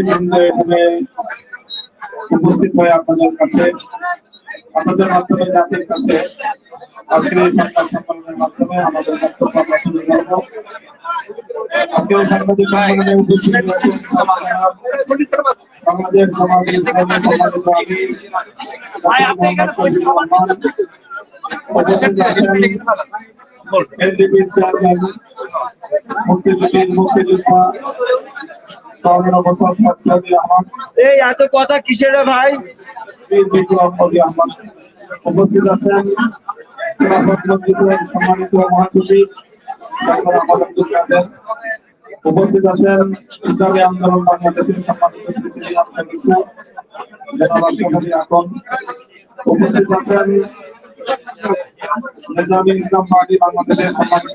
বৃন্দ এখানে উপস্থিত হয়ে আপনাদের কাছে, আপনাদের মাধ্যমে, জাতির কাছে, আজকের এই সংবাদ সম্মেলনের মাধ্যমে আমাদের আজকের এই সাংবাদিক মুক্তিযোদ্ধা এই, এত কথা কিসের ভাই? উপস্থিত আছেন সম্মানিত মহাসচিব উপস্থিত আছেন ইসলামী আন্দোলন বাংলাদেশের সম্মানিত উপস্থিত আছেন নিজামী ইসলাম পার্টি বাংলাদেশের সম্মানিত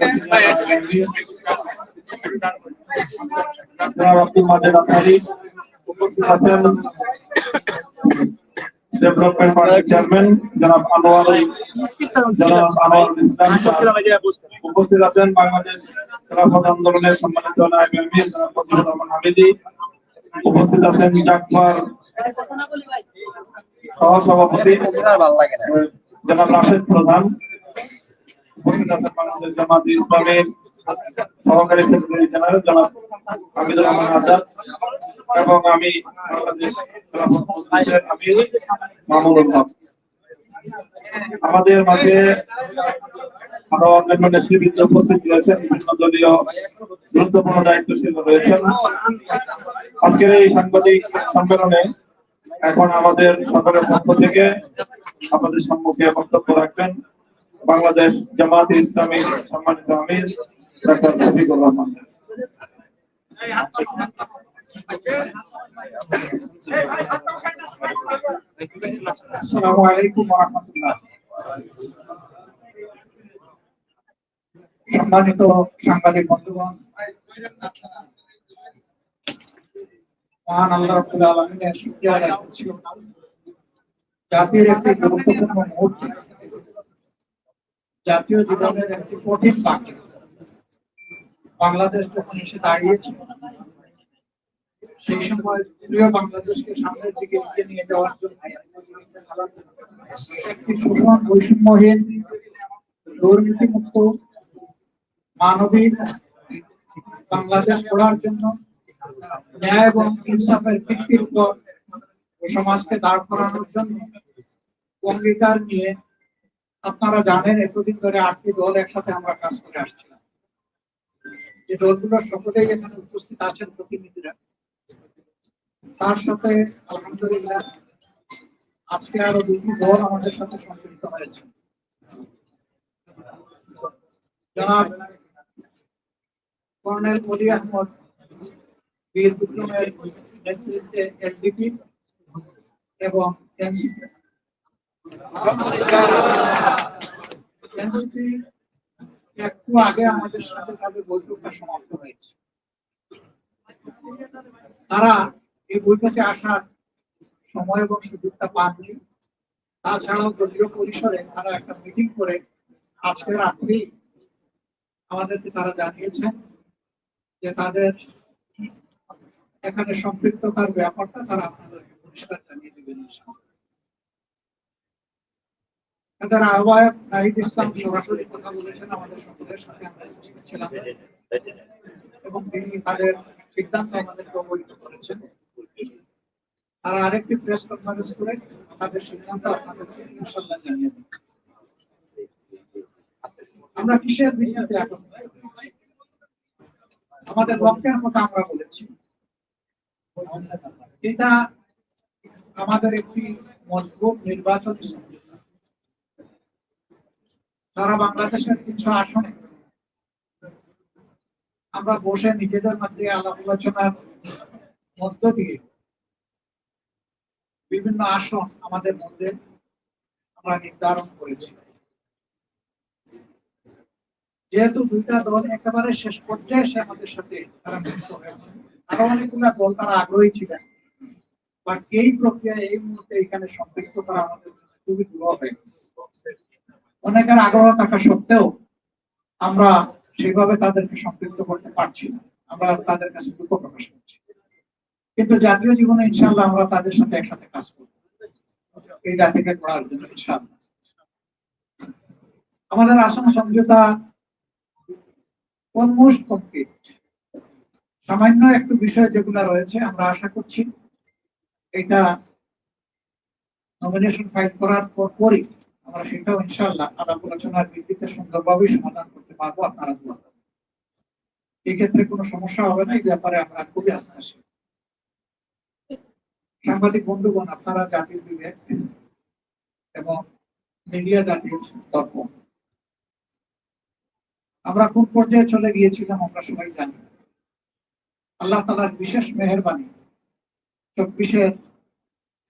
উপস্থিত আছেন ডেভেলপমেন্ট পার্টির চেয়ারম্যান উপস্থিত আছেন বাংলাদেশ খেলাফত আন্দোলনের সম্মানিত হামিদি, উপস্থিত আছেন সহসভাপতি জনাব রাশেদ প্রধান, উপস্থিত আছেন বাংলাদেশ জামাত ইসলামের এবং আমি আমাদের মাঝে আরও অন্যান্য নেতৃবৃন্দ উপস্থিত রয়েছেন। বিভিন্ন দলীয় গুরুত্বপূর্ণ দায়িত্বশীল রয়েছেন আজকের এই সাংবাদিক সম্মেলনে এখন আমাদের সরকারের পক্ষ থেকে আমাদের সম্মুখে বক্তব্য রাখবেন বাংলাদেশ জামাত ইসলামী সম্মানিত আমির। সম্মানিত সাংবাদিক বন্ধুগণ, মহান আল্লাহ রাব্বুল আলামিনের জাতির একটি গুরুত্বপূর্ণ মুহূর্ত, জাতীয় জীবনের একটি কঠিন পাখি বাংলাদেশ যখন এসে দাঁড়িয়েছে, সেই সময় বাংলাদেশকে সামনের দিকে নিয়ে যাওয়ার জন্য একটি সুষম বৈষম্যহীন, দুর্নীতিমুক্ত, মানবিক বাংলাদেশ গড়ার জন্য ন্যায় এবং ইনসাফের ভিত্তির উপর সমাজকে দাঁড় করানোর জন্য অঙ্গীকার নিয়ে আপনারা জানেন, এতদিন ধরে আটটি দল একসাথে আমরা কাজ করে আসছিলাম। যে দলগুলোর সকলেই এখানে উপস্থিত আছেন প্রতিনিধিরা, তার সাথে আলহামদুলিল্লাহ আজকে আরও দুটি দল আমাদের সাথে সম্পৃক্ত হয়েছে। জনাব কর্নেল অলি আহমদ, বীর বিক্রমের নেতৃত্বে এলডিপি এবং এনসিপি। এনসিপি একটু আগে আমাদের সাথে তাদের বৈঠকটা সমাপ্ত হয়েছে। তারা এই বৈঠকে আসার সময় এবং সুযোগটা পাননি। তাছাড়াও দলীয় পরিসরে তারা একটা মিটিং করে আজকে রাত্রেই আমাদেরকে তারা জানিয়েছেন যে তাদের এখানে সম্পৃক্ততার ব্যাপারটা তারা আপনাদেরকে পরিষ্কার জানিয়ে দেবেন ইসলাম সরাসরি কথা বলেছেন, আমাদের সকলের সাথে আমরা এবং তিনি তাদের সিদ্ধান্ত আমাদেরকে অবহিত করেছেন। তারা আরেকটি প্রেস কনফারেন্স করে তাদের সিদ্ধান্ত আপনাদেরকে আমরা কিসের ভিত্তিতে এখন আমাদের লক্ষ্যের কথা আমরা বলেছি। এটা আমাদের একটি মজবুত নির্বাচনী সারা বাংলাদেশের তিনশো আসনে। আমরা বসে নিজেদের মধ্যে আলাপ আলোচনার মধ্য দিয়ে বিভিন্ন আসন আমাদের মধ্যে আমরা নির্ধারণ করেছি। যেহেতু দুইটা দল একেবারে শেষ পর্যায়ে এসে আমাদের সাথে তারা মিলিত হয়েছে, আরও অনেকগুলা দল তারা আগ্রহী ছিলেন। বাট এই প্রক্রিয়া এই মুহূর্তে এখানে সম্পৃক্ত করা আমাদের খুবই দুর্বল হয়ে গেছে। অনেকের আগ্রহ থাকা সত্ত্বেও আমরা সেভাবে তাদেরকে সম্পৃক্ত করতে পারছি না। আমরা তাদের কাছে দুঃখ প্রকাশ করছি। কিন্তু জাতীয় জীবনে ইনশাল্লাহ আমরা তাদের সাথে একসাথে কাজ করব। এই জাতিকে গড়ার জন্য ইনশাল্লাহ আমাদের আসন সমঝোতা অলমোস্ট কমপ্লিট সামান্য একটু বিষয় যেগুলো রয়েছে, আমরা আশা করছি এটা নমিনেশন ফাইল করার পর পরই আমরা সেটাও ইনশাল্লাহ আলাপ আলোচনার ভিত্তিতে সুন্দরভাবে সমাধান করতে পারব, আপনারা দোয়া করবেন। এক্ষেত্রে কোনো সমস্যা হবে না, এই ব্যাপারে আমরা খুবই আস্থাশীল সাংবাদিক বন্ধুগণ, আপনারা জাতির বিবেক এবং মিডিয়া জাতির দর্পণ আমরা কোন পর্যায়ে চলে গিয়েছিলাম আমরা সবাই জানি। আল্লাহ তালার বিশেষ মেহরবানি চব্বিশের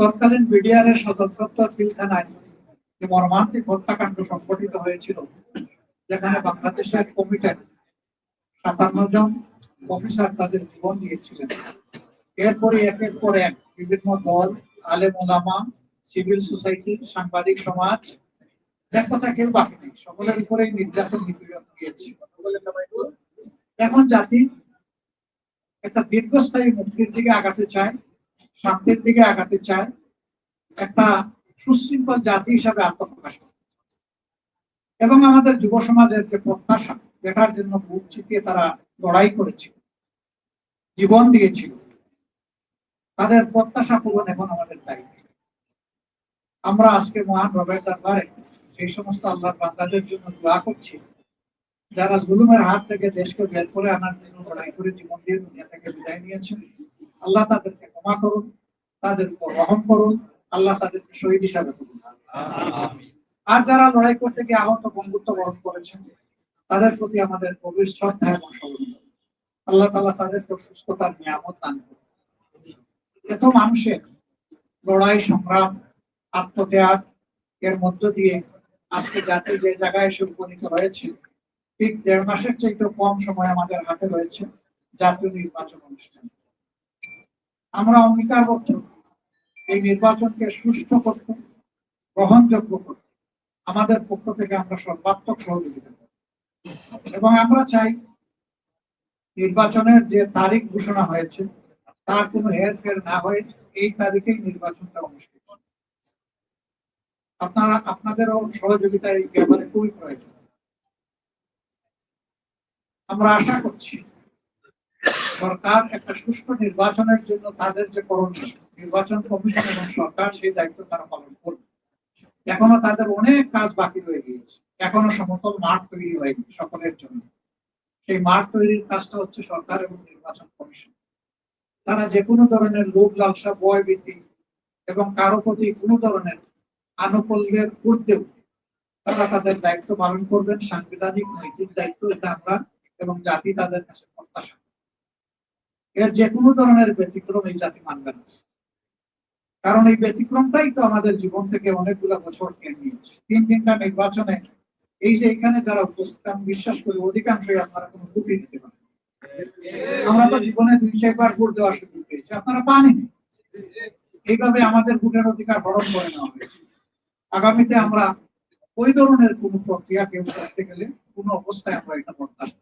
তৎকালীন বিডিআরের সদর দপ্তর মর্মান্তিক হত্যাকাণ্ড সংঘটিত হয়েছিল, যেখানে বাংলাদেশের কমিটের সাতান্ন জন অফিসার তাদের জীবন দিয়েছিলেন। এরপরে এক এক করে এক বিভিন্ন দল, আলেম ওলামা সিভিল সোসাইটি সাংবাদিক সমাজ এক কথা কেউ বাকি নেই, সকলের উপরেই নির্যাতন নিপীড়ন এখন জাতি একটা দীর্ঘস্থায়ী মুক্তির দিকে আগাতে চায়। শান্তির দিকে আগাতে চায়, একটা সুশৃঙ্খল জাতি হিসাবে আত্মপ্রকাশ এবং আমাদের যুব সমাজের যে প্রত্যাশা, যেটার জন্য বুক চিতিয়ে তারা লড়াই করেছিল, জীবন দিয়েছিল, তাদের প্রত্যাশা পূরণ এখন আমাদের দায়িত্ব। আমরা আজকে মহান রবের দরবারে সেই সমস্ত আল্লাহর বান্দাদের জন্য দোয়া করছি, যারা জুলুমের হাত থেকে দেশকে বের করে আনার জন্য লড়াই করে জীবন দিয়ে দুনিয়া থেকে বিদায় নিয়েছেন আল্লাহ তাদেরকে ক্ষমা করুন, তাদের উপর রহম করুন, আল্লাহ তাদেরকে শহীদ হিসাবে করুন। আর যারা লড়াই করতে গিয়ে আহত বন্ধুত্ব বরণ করেছেন, তাদের প্রতি আমাদের গভীর শ্রদ্ধা এবং সহযোগিতা আল্লাহ তাআলা তাদেরকে সুস্থতার নিয়ামত দান করুন। এত মানুষের লড়াই, সংগ্রাম, আত্মত্যাগ এর মধ্য দিয়ে আজকে জাতি যে জায়গায় এসে উপনীত হয়েছে, ঠিক দেড় মাসের চাইতে কম সময় আমাদের হাতে রয়েছে জাতীয় নির্বাচন অনুষ্ঠান। আমরা অঙ্গীকারবদ্ধ। এই নির্বাচনকে সুষ্ঠু করতে, গ্রহণযোগ্য করতে আমাদের পক্ষ থেকে আমরা সর্বাত্মক সহযোগিতা করব এবং আমরা চাই নির্বাচনের যে তারিখ ঘোষণা হয়েছে, তার কোনো হেরফের না হয়ে এই তারিখেই নির্বাচনটা অনুষ্ঠিত। আপনারা, আপনাদেরও সহযোগিতা এই ব্যাপারে খুবই প্রয়োজন। আমরা আশা করছি সরকার একটা সুষ্ঠু নির্বাচনের জন্য তাদের যে করণীয়, নির্বাচন কমিশন এবং সরকার সেই দায়িত্ব তারা পালন করবে। এখনও তাদের অনেক কাজ বাকি রয়ে গিয়েছে। এখনও সমতল মাঠ তৈরি হয়নি সকলের জন্য। সেই মাঠ তৈরির কাজটা হচ্ছে সরকার এবং নির্বাচন কমিশন। তারা যে কোনো ধরনের লোভ, লালসা বয় ভীতি এবং কারও প্রতি কোনো ধরনের আনুকূল্যের ঊর্ধ্বেও তারা তাদের দায়িত্ব পালন করবেন। সাংবিধানিক, নৈতিক দায়িত্ব এটা আমরা এবং জাতি তাদের কাছে প্রত্যাশা এর যে কোনো ধরনের ব্যতিক্রম এই জাতি মানবে না। কারণ এই ব্যতিক্রমটাই তো আমাদের জীবন থেকে অনেকগুলো বছর কেড়ে নিয়েছে। তিন তিনটা নির্বাচনে এই যে এখানে যারা উপস্থিত, আমি বিশ্বাস করি অধিকাংশই আপনারা কোনো ত্রুটি দিতে পারেন আমরা তো জীবনে দুই চারবার ভোট দেওয়ার সুযোগ পেয়েছি, আপনারা পানি এইভাবে আমাদের ভোটের অধিকার হরণ করে নেওয়া হয়েছে। আগামীতে আমরা ওই ধরনের কোন প্রক্রিয়া কেউ করতে গেলে কোন অবস্থায় আমরা এটা বরদাস্ত।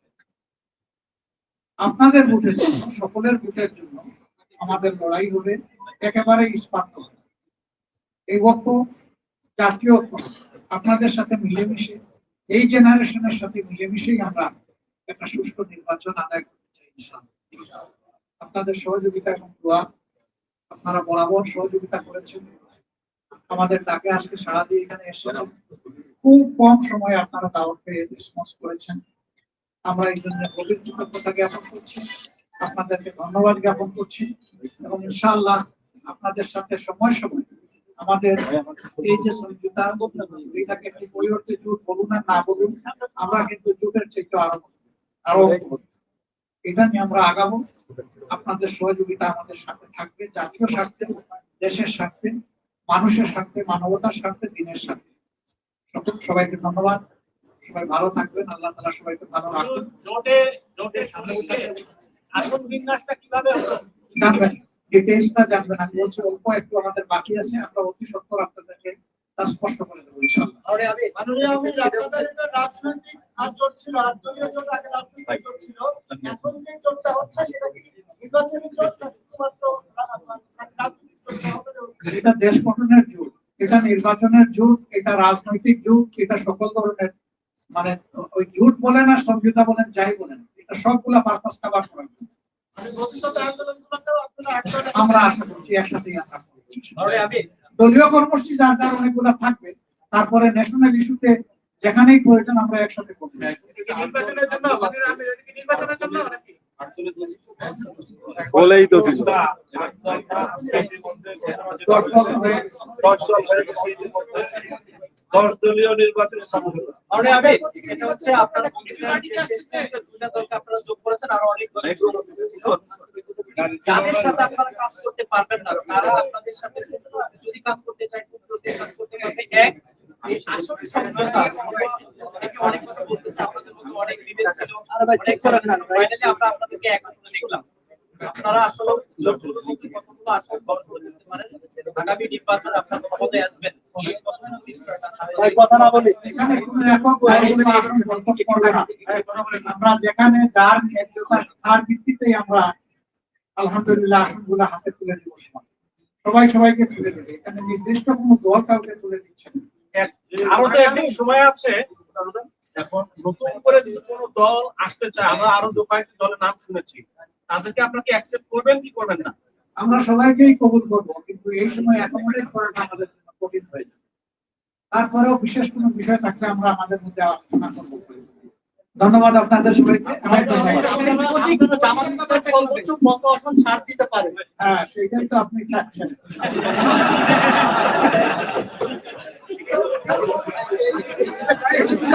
আপনাদের ভোটের জন্য, সকলের ভোটের জন্য আমাদের লড়াই হবে একেবারে ইস্পাত। এই ঐক্য জাতীয় আপনাদের সাথে মিলেমিশে, এই জেনারেশনের সাথে মিলেমিশেই আমরা একটা সুষ্ঠু নির্বাচন আদায় করতে চাই আপনাদের সহযোগিতা এবং দোয়া, আপনারা বরাবর সহযোগিতা করেছেন। আমাদের ডাকে আজকে সারা দিয়ে এখানে এসেছেন। খুব কম সময়ে আপনারা দাওয়াত পেয়ে রেসপন্স করেছেন। আমরা এই জন্য গভীর কৃতজ্ঞতা জ্ঞাপন করছি, আপনাদেরকে ধন্যবাদ জ্ঞাপন করছি এবং ইনশাআল্লাহ আপনাদের সাথে সময় সময় আমাদের এই যে সমঝোতা এটাকে একটি পরিবর্তে জোট বলুন আর না বলুন, আমরা কিন্তু জোটের চেয়ে আরও আরও এটা নিয়ে আমরা আগাবো। আপনাদের সহযোগিতা আমাদের সাথে থাকবে, জাতীয় স্বার্থে, দেশের স্বার্থে, মানুষের স্বার্থে, মানবতার স্বার্থে, দিনের স্বার্থে। সকল সবাইকে ধন্যবাদ। সবাই ভালো থাকবেন আল্লাহ তালা সবাইকে ভালো রাখবেন জোটে জোটে আসন বিন্যাসটা কীভাবে হলো জানবেন ডিটেলসটা জানবেন। আমি বলছি অল্প একটু আমাদের বাকি আছে আমরা অতি সত্তর আপনাদেরকে তা স্পষ্ট করে দেবো ইনশাল্লাহ আমি মাননীয় আমির, আপনাদের এটা রাজনৈতিক কাজ চলছিল, জোট আগে রাজনৈতিক জোট ছিল। এখন যে জোটটা হচ্ছে সেটা কি নির্বাচনী জোট না শুধুমাত্র রাজনৈতিক জোট এটা দেশ গঠনের যুগ এটা নির্বাচনের যুগ এটা রাজনৈতিক যুগ এটা সকল ধরনের মানে ওই জুট বলেন আর সমঝোতা বলেন যাই বলেন এটা সবগুলা পারপাস কাভার করার জন্য। ভবিষ্যতে আন্দোলনগুলোতেও আপনারা আটদলীয় আমরা আশা করছি আমি দলীয় কর্মসূচি যার যার অনেকগুলো থাকবে তারপরে ন্যাশনাল ইস্যুতে যেখানেই প্রয়োজন আমরা একসাথে করব নাকি বলেই তো দিল দশ হয়ে হয়ে গেছে। দশ দলীয় নির্বাচনী সেটা হচ্ছে আপনারা আপনারা যোগ করেছেন আরও অনেক। যাদের সাথে আপনারা কাজ করতে পারবেন না তারা আপনাদের সাথে যদি কাজ করতে চায় কাজ করতে পারবে? এক আসল সমঝোতা অনেকে অনেক কথা বলতেছে আপনাদের মধ্যে অনেক বিভেদ ছিল। অনেক ফাইনালি আমরা আপনাদেরকে এক আসলে দেখলাম। আপনারা আসলে জোটগুলোর মধ্যে কতগুলো আসল গড় করে পারেন আগামী নির্বাচনে আপনারা ক্ষমতায় আসবেন। কথা না বলি। আমরা যেখানে যার তার ভিত্তিতেই আমরা আলহামদুলিল্লাহ আসনগুলো হাতে তুলে দিব সবাই। সবাই সবাইকে তুলে দেবে। এখানে নির্দিষ্ট কোনো দল কাউকে তুলে দিচ্ছে না। আরও তো একদিন সময় আছে। এখন নতুন করে যদি কোনো দল আসতে চায় আমরা আরও দু কয়েকটি দলের নাম শুনেছি। তাদেরকে আপনাকে অ্যাকসেপ্ট করবেন কি করবেন না? আমরা সবাইকেই কবুল করব কিন্তু এই সময় অ্যাকোমোডেট করাটা আমাদের জন্য কঠিন হয়ে যাবে তারপরেও বিশেষ কোন বিষয় থাকলে আমরা আমাদের মধ্যে আলোচনা করব। ধন্যবাদ আপনাদের